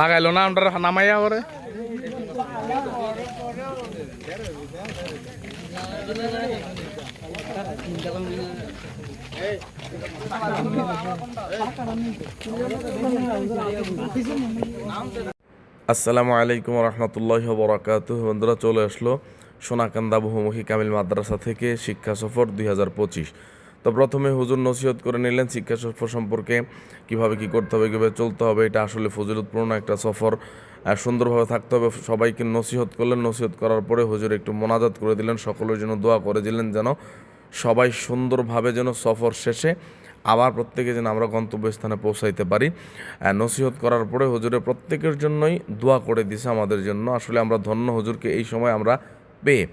লাগাইলো না, আমরা নামাইয়া করে আসসালামু আলাইকুম রহমতুল্লাহ বরাকাত বন্ধুরা, চলে আসলো সোনাকান্দা বহুমুখী কামিল মাদ্রাসা থেকে শিক্ষা সফর দুই হাজার পঁচিশ। তো প্রথমে হুজুর নসিহত করে নিলেন শিক্ষা সফর সম্পর্কে, কীভাবে কি করতে হবে, কীভাবে চলতে হবে, এটা আসলে ফজিলতপূর্ণ একটা সফর। সুন্দরভাবে থাকতে হবে, সবাইকে নসিহত করলেন, নসিহত করার পরে হুজুর একটু মোনাজাত করে দিলেন, সকলের জন্য দোয়া করে দিলেন যেন সবাই সুন্দরভাবে যেন সফর শেষে আবার প্রত্যেকে যেন আমরা গন্তব্যস্থানে পৌঁছাইতে পারি। নসিহত করার পরে হুজুরে প্রত্যেকের জন্যই দোয়া করে দিছে আমাদের জন্য। আসলে আমরা ধন্য হুজুরকে এই সময় আমরা পেয়ে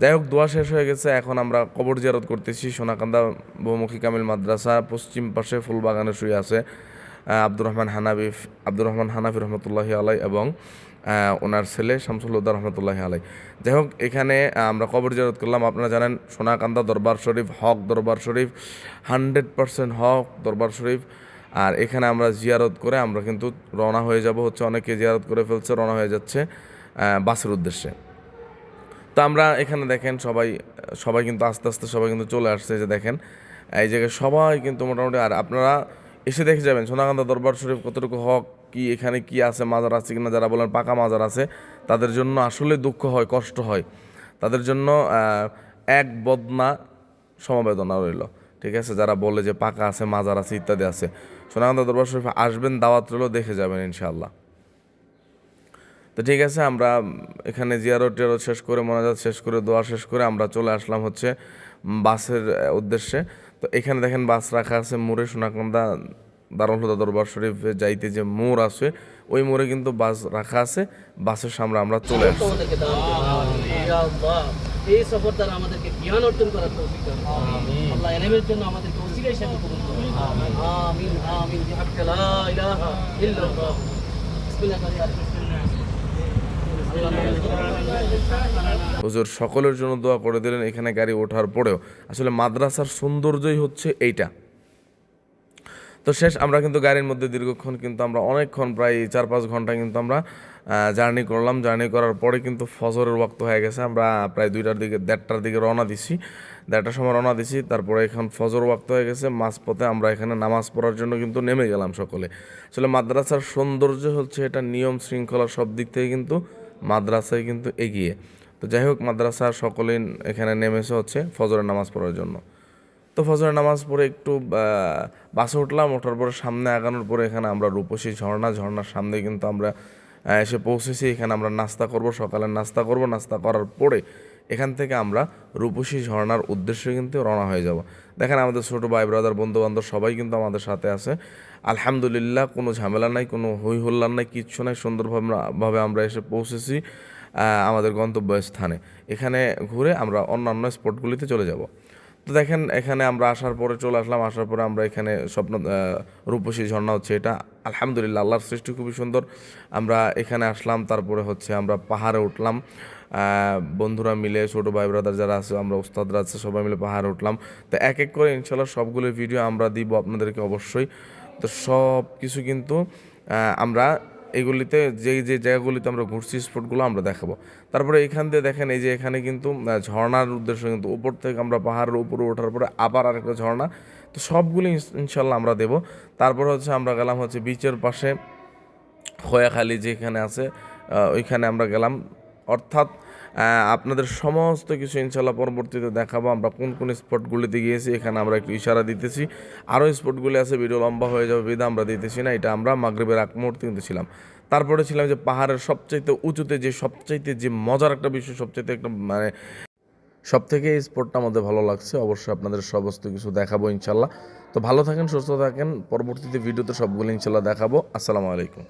যাই হোক, দোয়া শেষ হয়ে গেছে। এখন আমরা কবর জিয়ারত করতেছি। সোনাকান্দা বহুমুখী কামিল মাদ্রাসা, পশ্চিম পাশে ফুলবাগানে শুয়ে আছে আব্দুর রহমান হানাবি আব্দুর রহমান হানাফি রহমতুল্লাহি আলাই এবং ওনার ছেলে শামসুল উদ্দার রহমতুল্লাহি আলাই যাই হোক, এখানে আমরা কবর জিয়ারত করলাম। আপনারা জানেন, সোনাকান্দা দরবার শরীফ, হক দরবার শরীফ, হান্ড্রেড পার্সেন্ট হক দরবার শরীফ। আর এখানে আমরা জিয়ারত করে আমরা কিন্তু রওনা হয়ে যাব। হচ্ছে অনেকে জিয়ারত করে ফেলছে, রওনা হয়ে যাচ্ছে বাসের উদ্দেশ্যে। তো আমরা এখানে দেখেন সবাই সবাই কিন্তু আস্তে আস্তে সবাই কিন্তু চলে আসছে যে দেখেন। এই জায়গায় সবাই কিন্তু মোটামুটি, আর আপনারা এসে দেখে যাবেন সোনাকান্দা দরবার শরীফ কতটুকু হক, কি এখানে কি আছে, মাজার আছে কিনা, যারা বলেন পাকা মাজার আছে, তাদের জন্য আসলে দুঃখ হয়, কষ্ট হয়। তাদের জন্য এক বদনা সমবেদনা রইল, ঠিক আছে? যারা বলে যে পাকা আছে, মাজার আছে ইত্যাদি আছে। সোনাকান্দা দরবার শরীফ আসবেন, দাওয়াত রইল, দেখে যাবেন ইনশাআল্লাহ। তো ঠিক আছে আমরা এখানে জিয়ারত টিয়ারত শেষ করে মোনাজাত শেষ করে দোয়া শেষ করে আমরা চলে আসলাম হচ্ছে বাসের উদ্দেশ্যে। তো এখানে দেখেন বাস রাখা আছে মোড়ে সোনাকান্দা দারুল হুদা দরবার শরীফে যাইতে যে মোড় আছে ওই মোড়ে কিন্তু বাস রাখা আছে। বাসের সামনে আমরা চলে আসছি। আমাদেরকে দান করুন। আল্লাহ, এই সফর দ্বারা আমাদেরকে জ্ঞান অর্জন করার তৌফিক দান করুন। আল্লাহ এলেমের জন্য আমাদেরকে ওসিলা হিসেবে কবুল করুন। আমিন। আমিন লা ইলাহা ইল্লাল্লাহ। বিসমিল্লাহ হুজুর, সকলের জন্য দোয়া করে দিলেন, এখানে গাড়ি ওঠার পরেও। আসলে মাদ্রাসার সৌন্দর্যই হচ্ছে এইটা। তো শেষ, আমরা কিন্তু গাড়ির মধ্যে দীর্ঘক্ষণ কিন্তু আমরা অনেকক্ষণ প্রায় চার পাঁচ ঘণ্টা কিন্তু আমরা জার্নি করলাম। জার্নি করার পরে কিন্তু ফজরের ওয়াক্ত হয়ে গেছে। আমরা প্রায় দুইটার দিকে, দেড়টার দিকে রওনা দিছি। দেড়টার সময় রওনা দিছি, তারপরে এখন ফজর ওয়াক্ত হয়ে গেছে। মাঝপথে আমরা এখানে নামাজ পড়ার জন্য কিন্তু নেমে গেলাম সকলে। আসলে মাদ্রাসার সৌন্দর্য হচ্ছে এটা নিয়ম শৃঙ্খলা সব দিক থেকে কিন্তু মাদ্রাসায় কিন্তু এগিয়ে। তো যাই হোক, মাদ্রাসার সকলেই এখানে নেমেছে হচ্ছে ফজরের নামাজ পড়ার জন্য। তো ফজরের নামাজ পড়ে একটু বাসে উঠলাম, ওঠার পরে সামনে আগানোর পরে এখানে আমরা রূপসী ঝর্ণা, ঝর্ণার সামনে কিন্তু আমরা এসে পৌঁছেছি। এখানে আমরা নাস্তা করব, সকালে নাস্তা করব। নাস্তা করার পরে এখান থেকে আমরা রূপসী ঝর্ণার উদ্দেশ্যে কিন্তু রওনা হয়ে যাব। দেখেন আমাদের ছোটো ভাই ব্রাদার বন্ধু বান্ধব সবাই কিন্তু আমাদের সাথে আছে। আলহামদুলিল্লাহ, কোনো ঝামেলা নাই, কোনো হই হল্লার নাই, কিচ্ছু নাই, সুন্দরভাবে ভাবে আমরা এসে পৌঁছেছি আমাদের গন্তব্য স্থানে এখানে ঘুরে আমরা অন্যান্য স্পটগুলিতে চলে যাব। তো দেখেন, এখানে আমরা আসার পরে চলে আসলাম, আসার পরে আমরা এখানে স্বপ্ন রূপসী ঝর্ণা হচ্ছে এটা। আলহামদুলিল্লাহ, আল্লাহর সৃষ্টি খুবই সুন্দর। আমরা এখানে আসলাম, তারপরে হচ্ছে আমরা পাহাড়ে উঠলাম। বন্ধুরা মিলে, ছোটো ভাই ব্রাদার যারা আছে, আমরা উস্তাদরা আছে, সবাই মিলে পাহাড়ে উঠলাম। তো এক এক করে ইনশাল্লাহ সবগুলো ভিডিও আমরা দিব আপনাদেরকে অবশ্যই। তো সব কিছু কিন্তু আমরা এগুলিতে যে যে জায়গাগুলিতে আমরা ঘুরছি স্পটগুলো আমরা দেখাবো। তারপরে এখান দিয়ে দেখেন এই যে এখানে কিন্তু আহ, ঝর্ণার উদ্দেশ্য কিন্তু উপর থেকে আমরা পাহাড়ের উপরে ওঠার পরে আবার আরেকটা ঝর্ণা। তো সবগুলি ইনশ- ইনশাল্লাহ আমরা দেব। তারপর হচ্ছে আমরা গেলাম হচ্ছে বিচের পাশে খোয়াখালী যেখানে আছে ওইখানে আমরা গেলাম। অর্থাৎ আপনাদের সমস্ত কিছু ইনশাল্লাহ পরবর্তীতে দেখাবো। আমরা কোন কোন স্পটগুলিতে গিয়েছি, এখানে আমরা একটু ইশারা দিতেছি। আরও স্পটগুলি আছে, ভিডিও লম্বা হয়ে যাবে, বিধা আমরা দিতেছি না, এটা আমরা মাগরিবের আগ মুহূর্তে কিন্তু ছিলাম। তারপরে ছিলাম যে পাহাড়ের সবচাইতে উঁচুতে যে, সবচাইতে যে মজার একটা বিষয়, সবচাইতে একটা মানে সব থেকে এই স্পোর্টটা আমাদের ভালো লাগছে, অবশ্যই আপনাদের সমস্ত কিছু দেখাবো ইনশাল্লাহ তো ভালো থাকেন, সুস্থ থাকেন, পরবর্তীতে ভিডিওতে সবগুলো ইনশাল্লাহ দেখাবো। আসসালামু আলাইকুম।